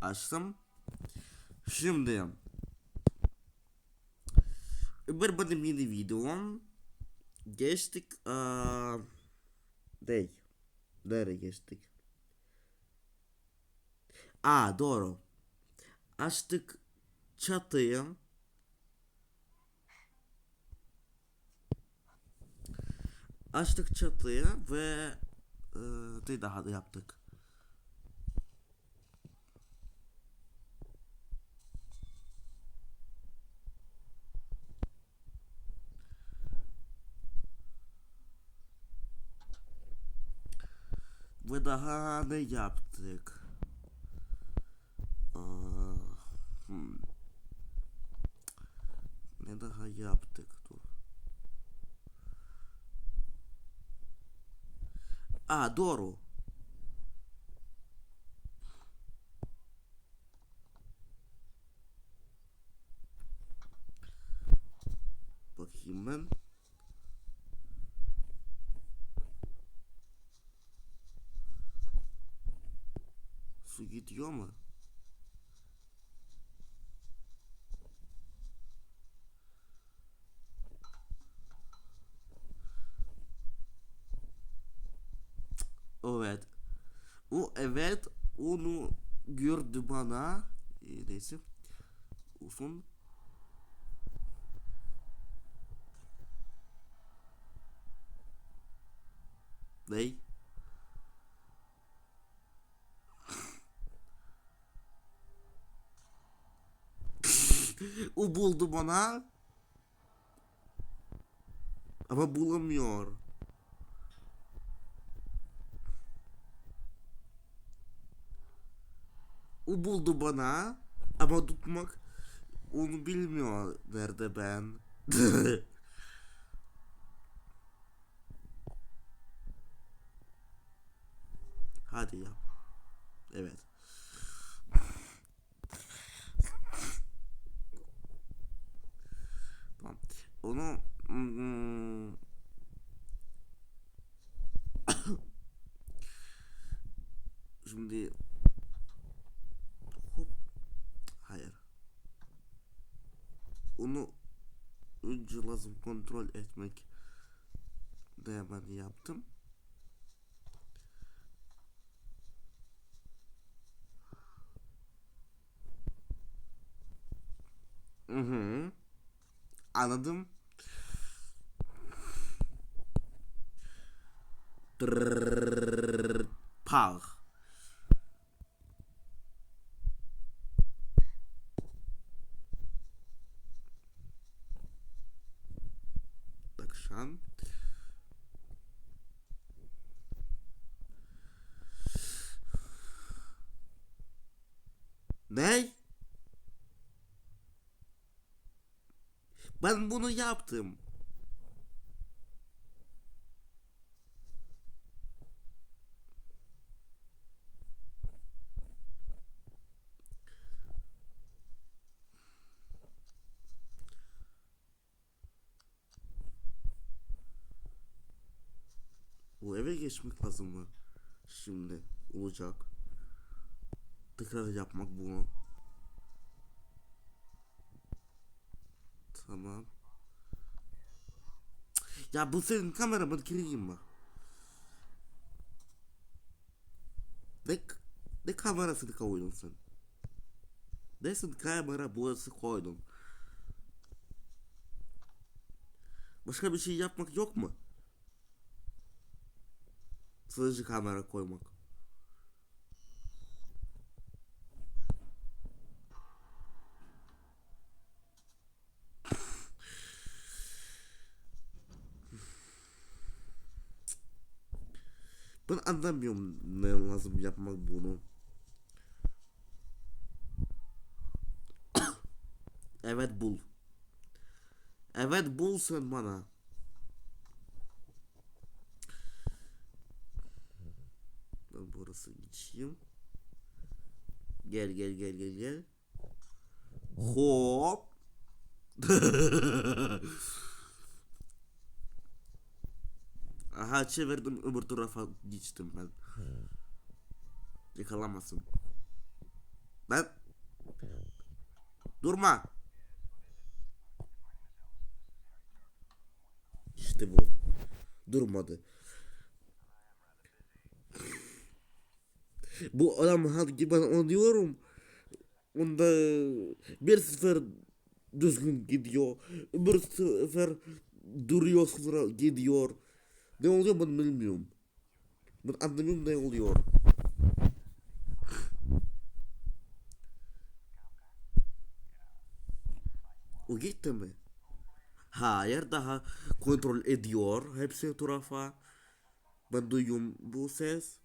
açtım şimdi bir benim yeni videom geçtik aa, değil nereye geçtik Aa doğru. Açtık çatıyı. Açtık çatıyı ve e, daha da yaptık. Ve daha ne yaptık? Aa, hmm. Ne daha yaptık dur. Aa doğru. Bakayım ben. Su gidiyor mu? Evet. O evet onu gördü bana. E, neyse. Uzun. Ney? O buldu bana. Ama bulamıyor. O buldu bana ama tutmak onu bilmiyor nerede ben. Hadi ya. Evet. Tamam. Onu hmm, şimdi Hop. Hayır. Onu önce lazım kontrol etmek de ben yaptım. Hı hı. Anladım. Drrrr, Pah. Akşam. Ne? Ben bunu yaptım. Bu eve geçmek lazım mı? Şimdi olacak. Tekrar yapmak bunu. Tamam. Ya bu senin kameramı kırayım mı? Ne, ne kamerasını koydun sen? Nesin kamera burası koydun? Başka bir şey yapmak yok mu? Sadece kamera koymak. Ben anlamıyorum ne lazım yapmak bunu. evet bul. Evet bul sen bana. Geçeyim? Gel gel gel gel gel. Hop. Aha çevirdim öbür tarafa geçtim ben. Yakalamasın. Ben Durma. İşte bu. Durmadı. Bu adam hadi ben onu diyorum. Onda bir sefer düzgün gidiyor. Bir sefer duruyor sonra gidiyor. Ne oluyor ben bilmiyorum. Ben anlamıyorum ne oluyor. O gitti mi? Hayır daha kontrol ediyor hepsi tarafa. Ben duyuyorum bu ses.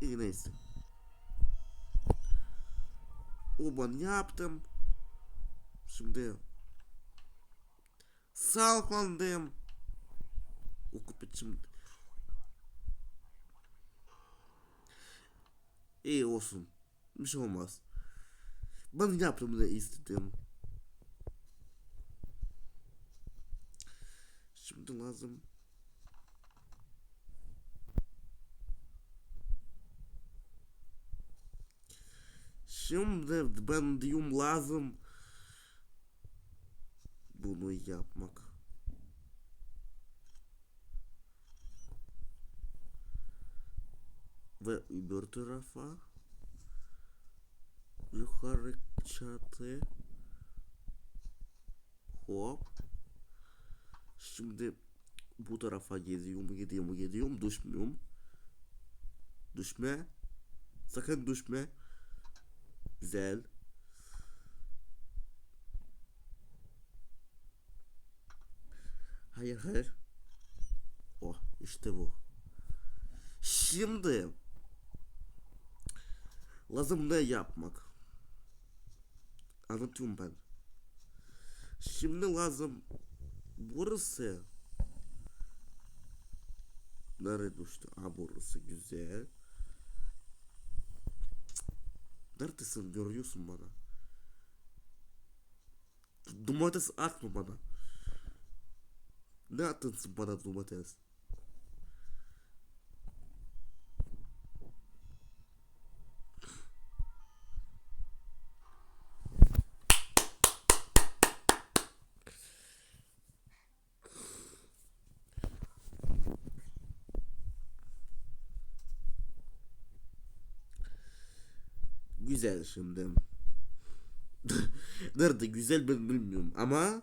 İyi neyse. Ben yaptım. Şimdi salklandım. Okup içim. İyi olsun. Bir şey olmaz. Ben yaptım ne istedim. Şimdi lazım. Şimdi ben diyorum lazım bunu yapmak. Ve öbür tarafa yukarı çatı hop şimdi bu tarafa gidiyorum gidiyorum gidiyorum düşmüyorum düşme sakın düşme güzel. Hayır hayır. Oh işte bu. Şimdi lazım ne yapmak? Anlatıyorum ben. Şimdi lazım burası. Nereye düştü? Ha burası güzel neredesin? Görüyorsun bana. Domates atma bana. Ne attın bana domates Güzel şimdi. Nerede güzel ben bilmiyorum ama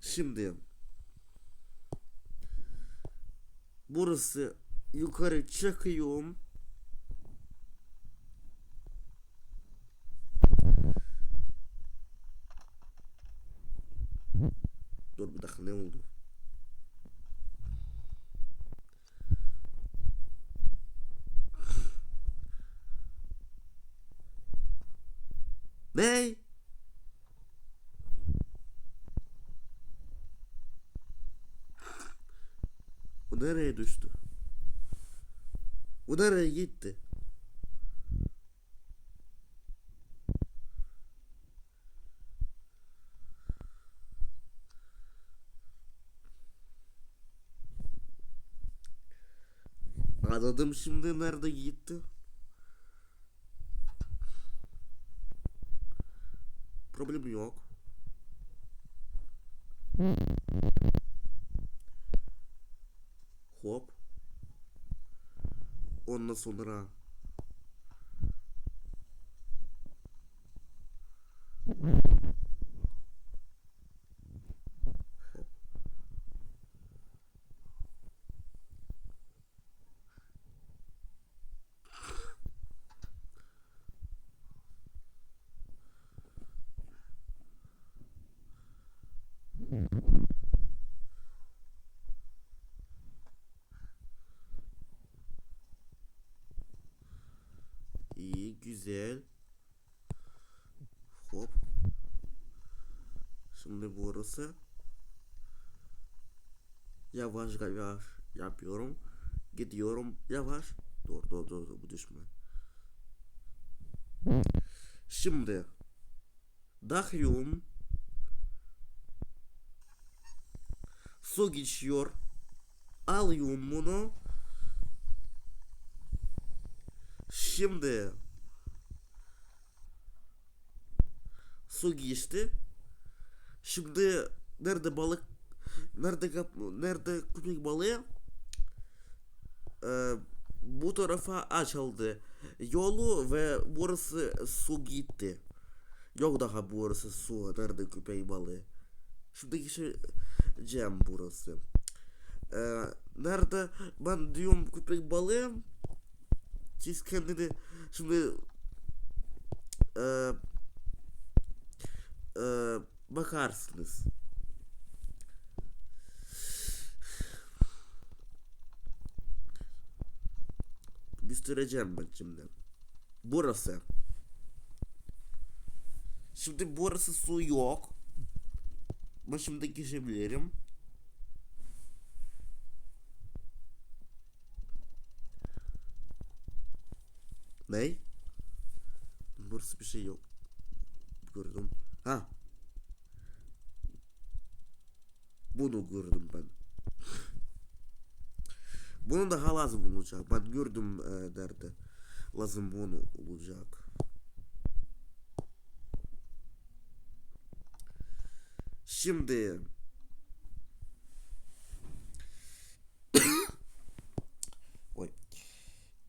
Şimdi Burası yukarı çıkıyorum. Dur bir dakika ne oldu? Ne? Bu nereye düştü? Bu nereye gitti? Anladım şimdi nerede gitti. Problem yok. Hop. Ondan sonra Güzel. Hop. Şimdi burası. Yavaş yavaş yapıyorum. Gidiyorum yavaş. Dur dur dur dur bu düşme. Şimdi Dahyum su geçiyor. Alıyorum bunu. Şimdi su geçti. Şimdi nerede balık nerede kap, nerede köpek balığı Ee, bu tarafa açıldı yolu ve burası su gitti. Yok daha burası su nerede köpek balığı. Şimdi geçeceğim burası. Ee, nerede ben diyorum köpek balığı siz kendini şimdi e, e, bakarsınız. Göstereceğim ben şimdi. Burası. Şimdi burası su yok. Ben şimdi geçebilirim. Ne? Burası bir şey yok. Gördüm. Ha. Bunu gördüm ben. Bunu daha lazım olacak. Ben gördüm e, nerede. Lazım bunu olacak. Şimdi Oy.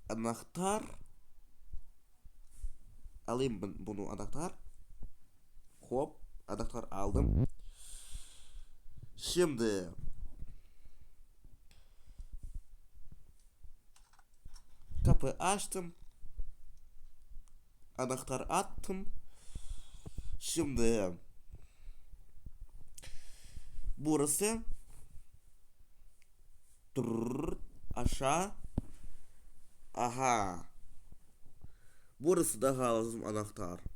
Anahtar Alayım ben bunu anahtar. Hop anahtar aldım. Şimdi kapı açtım. Anahtar attım. Şimdi burası Tırrrr, aşağı aha burası daha lazım anahtar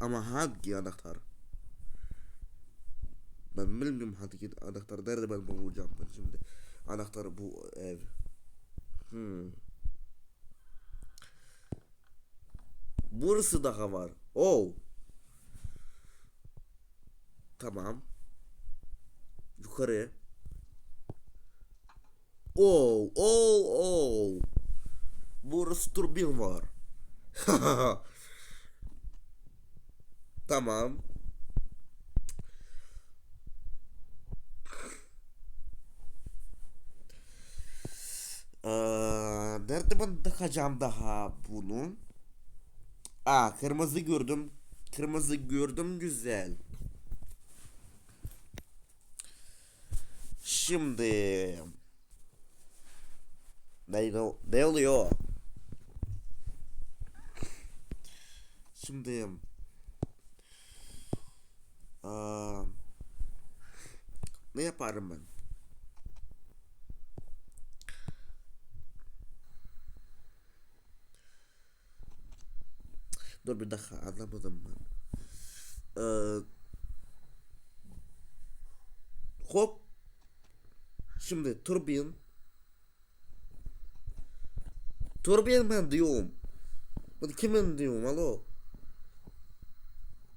ama hangi anahtar? Ben bilmiyorum hangi anahtar. Nerede ben bulacağım ben şimdi? Anahtar bu ev. Hmm. burası daha var. Oh. Tamam. Yukarı. Oh, oh, oh. Burası turbin var. tamam. Ee, nerede ben takacağım daha bunu? Aa, kırmızı gördüm. Kırmızı gördüm güzel. Şimdi ne, ne, oluyor? Şimdi aa, ne yaparım ben? Dur bir dakika anlamadım ben. Ee, hop. Şimdi turbin Turbin ben diyorum. Ben kimin diyorum alo.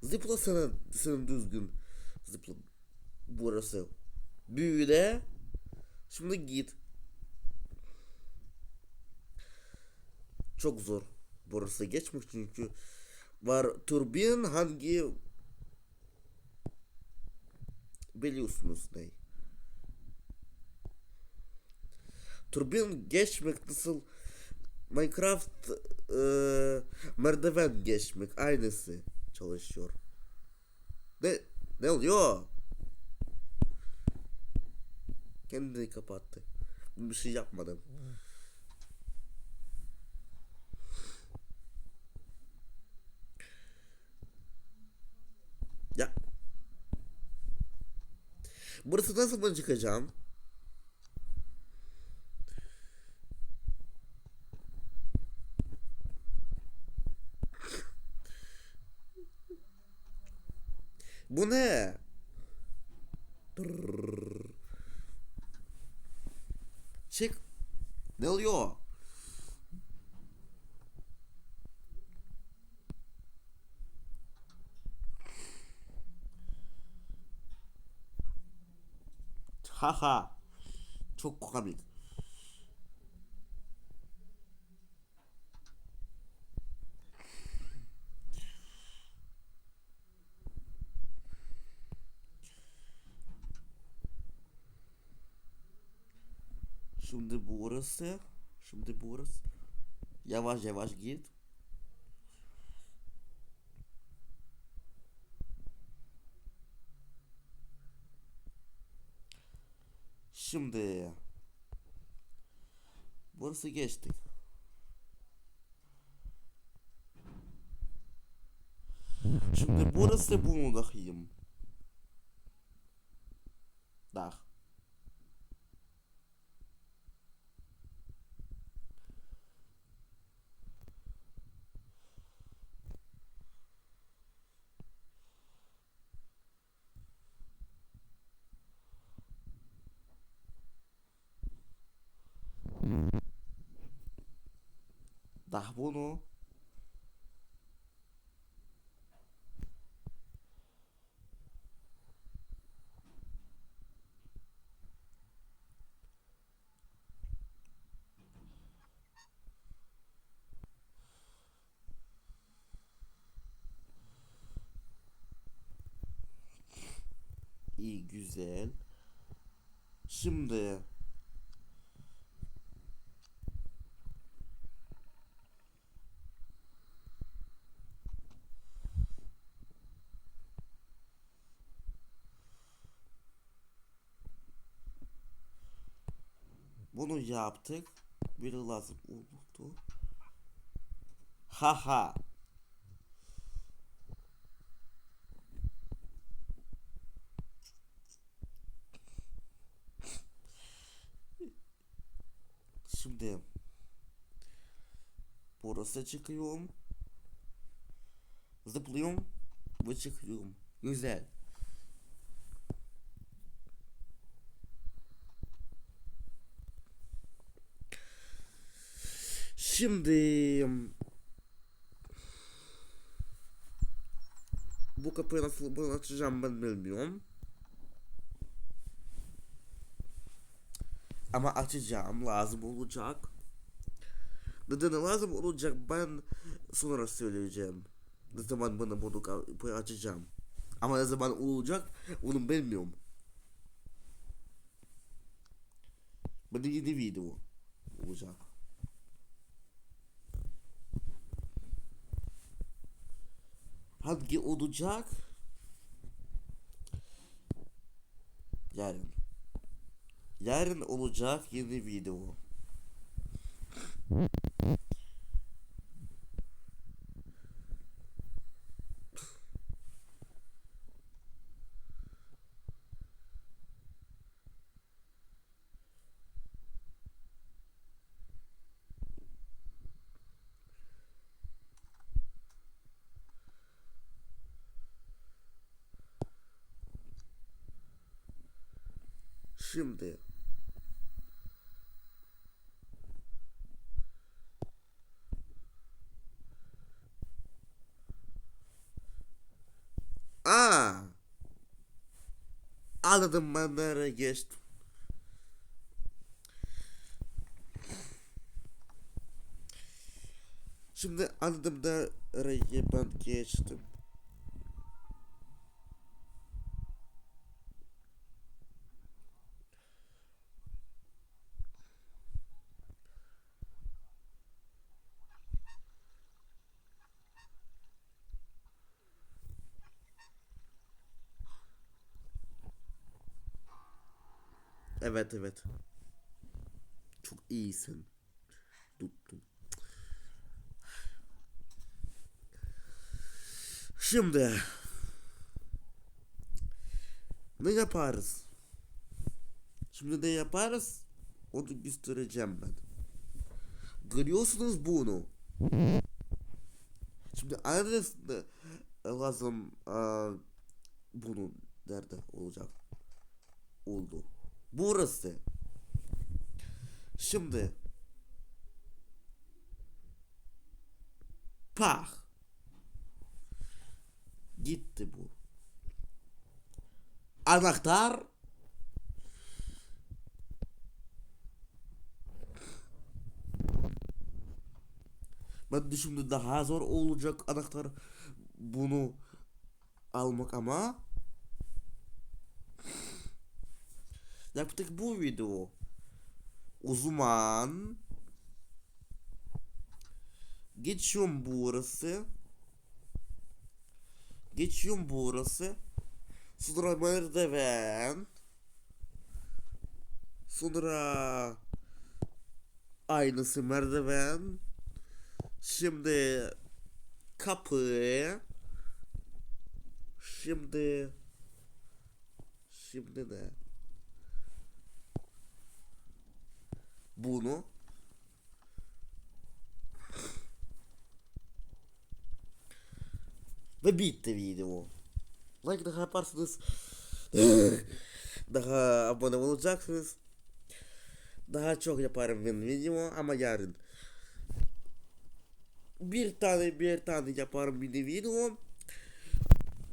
Zıpla sana, sen düzgün. Zıpla. Burası. Büyüle. Şimdi git. Çok zor. Burası geçmek çünkü var turbin hangi biliyorsunuz ne? Turbin geçmek nasıl Minecraft e, merdiven geçmek aynısı çalışıyor. Ne ne oluyor? Kendini kapattı. Bir şey yapmadım. Ya. Burası nasıl çıkacağım? Bu ne? Çık. Ne oluyor? Haha. Çok komik. Şimdi burası. Şimdi burası. Yavaş yavaş git. Şimdi burası geçtik. Şimdi burası bunu bakayım. Dah. Dah bunu. İyi güzel. Şimdi bunu yaptık. Biri lazım oldu. Haha. Şimdi burası çıkıyorum. Zıplıyorum ve çıkıyorum. Güzel. Şimdi bu kapıyı nasıl bunu açacağım ben bilmiyorum. Ama açacağım lazım olacak. Neden lazım olacak ben sonra söyleyeceğim. Ne zaman bana bunu kapıyı açacağım. Ama ne zaman olacak onu bilmiyorum. Bu yeni video olacak. Hangi olacak? Yarın. Yarın olacak yeni video. Şimdi Aa. Anladım ben nereye geçtim. Şimdi anladım nereye ben geçtim. Evet evet. Çok iyisin. Tuttum. Şimdi ne yaparız? Şimdi ne yaparız? Onu göstereceğim ben. Görüyorsunuz bunu. Şimdi adres lazım. Aa, bunun nerede olacak? Oldu. Burası. Şimdi Pah. Gitti bu. Anahtar Ben düşündüm daha zor olacak anahtar bunu almak ama yaptık bu video. O zaman geçiyorum burası. Geçiyorum burası. Sonra merdiven. Sonra aynısı merdiven. Şimdi kapı. Şimdi şimdi ne? Bunu ve bitti video. Like daha yaparsınız. daha abone olacaksınız. Daha çok yaparım ben video ama yarın bir tane bir tane yaparım bir de video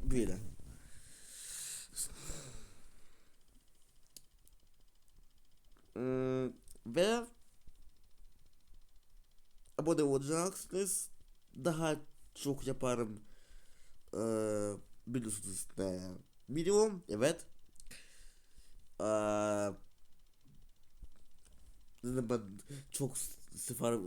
böyle Hmm, ve abone olacaksınız daha çok yaparım. Ee, biliyorsunuz ne video evet. Ee, ben çok sıfır